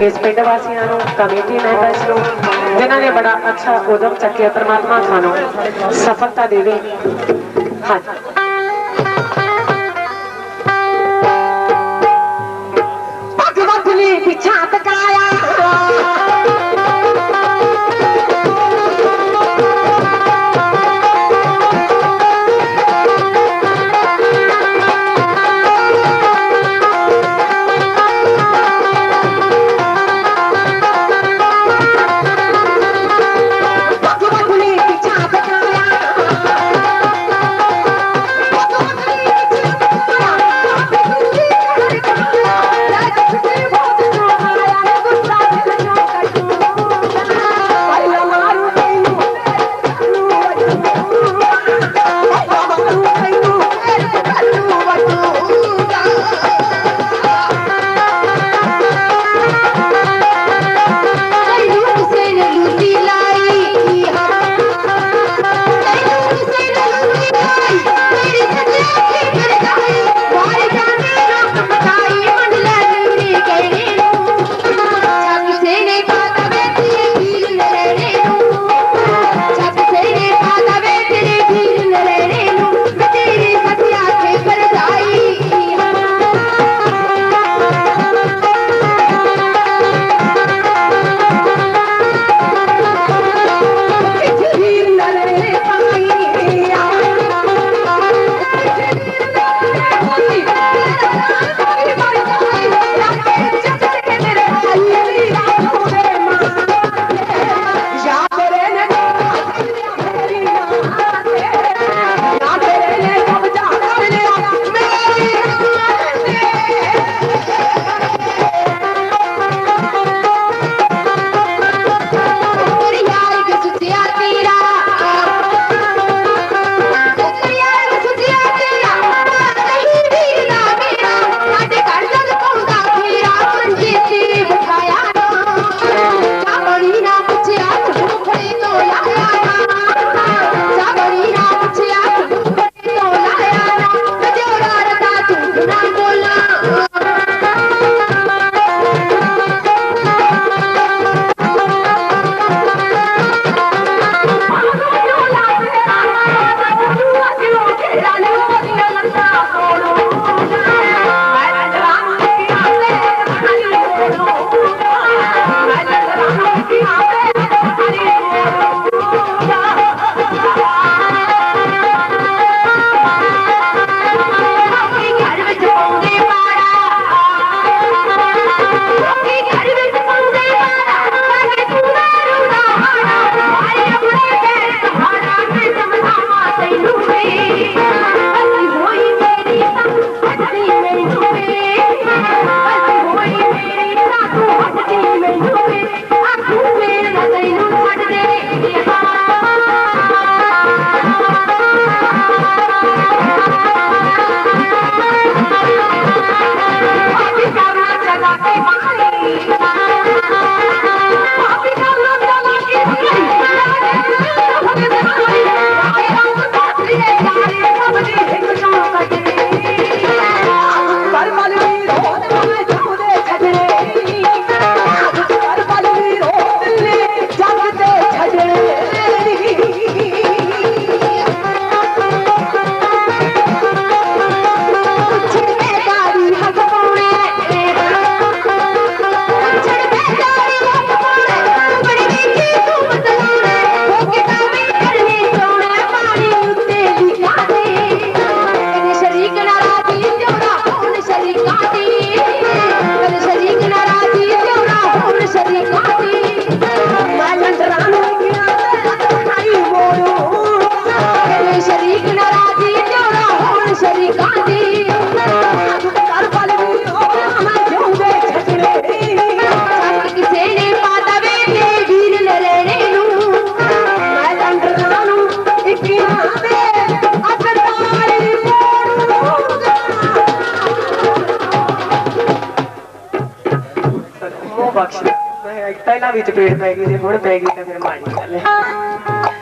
ਇਸ ਪਿੰਡ ਵਾਸੀਆਂ ਨੂੰ, ਕਮੇਟੀ ਮੈਂਬਰਸ ਨੂੰ, ਜਿਨ੍ਹਾਂ ਨੇ ਬੜਾ ਅੱਛਾ ਉਦਮ ਚੱਕਿਆ ਪਰਮਾਤਮਾ ਸਾਨੂੰ ਸਫਲਤਾ ਦੇਵੇ। ਹਾਂਜੀ। Bye. ਬਖਸ਼। ਮੈਂ ਪਹਿਲਾਂ ਵੀ ਚਪੇੜ ਪੈ ਗਈ ਸੀ ਹੁਣ ਪੈ ਗਈ ਤਾਂ ਫਿਰ ਮਾੜੀ ਗੱਲ ਹੈ।